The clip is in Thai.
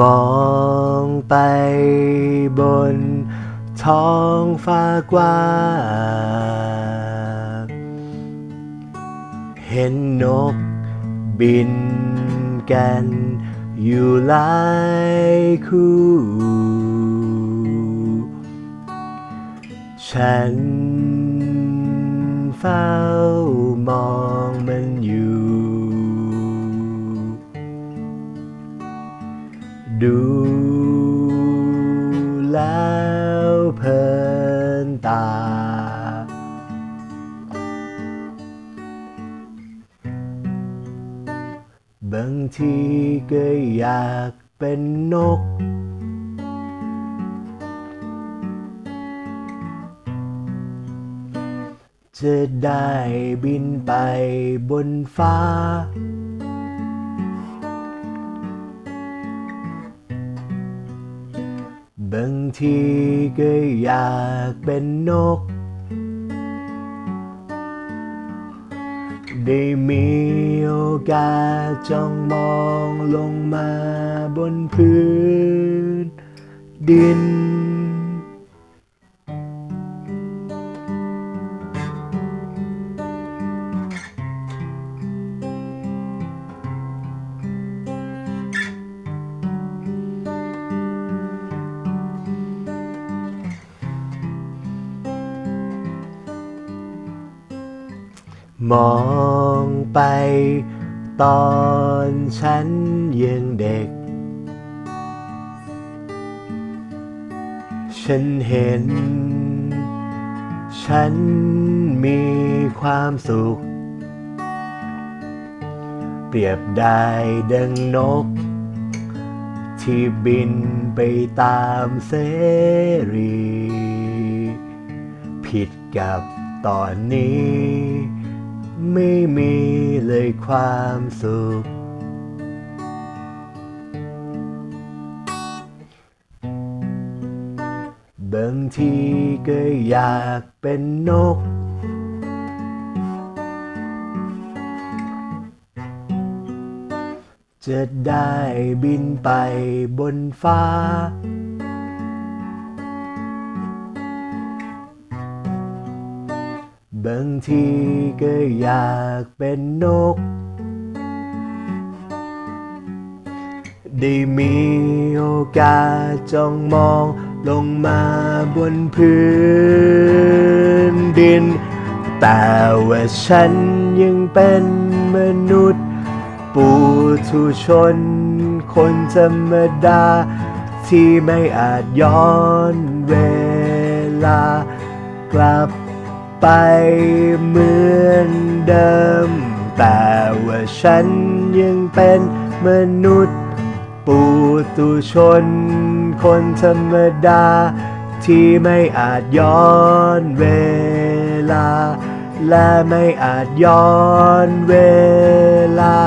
มองไปบนท้องฟ้ากว้างเห็นนกบินกันอยู่หลายคู่ ฉันเฝ้ามอง ดูแล้วเพลินตา บางทีก็อยากเป็นนก จะได้บินไปบนฟ้า บางทีก็อยากเป็นนก ได้มีโอกาสจ้องมองลงมาบนพื้นดิน มองไปตอนฉันยังเด็ก ฉันเห็น ฉันมีความสุข เปรียบได้ดังนก ที่บินไปตามเสรี ผิดกับตอนนี้ ไม่มีเลยความสุข บางทีก็อยากเป็นนก จะได้บินไปบนฟ้า บางทีก็อยากเป็นนก ได้มีโอกาสจ้องมองลงมาบนพื้นดิน แต่ว่าฉันยังเป็นมนุษย์ปุถุชน คนธรรมดา ที่ไม่อาจย้อนเวลากลับ ไปเหมือนเดิม แต่ว่าฉันยังเป็นมนุษย์ปุตุชน คนธรรมดา ที่ไม่อาจย้อนเวลา และไม่อาจย้อนเวลา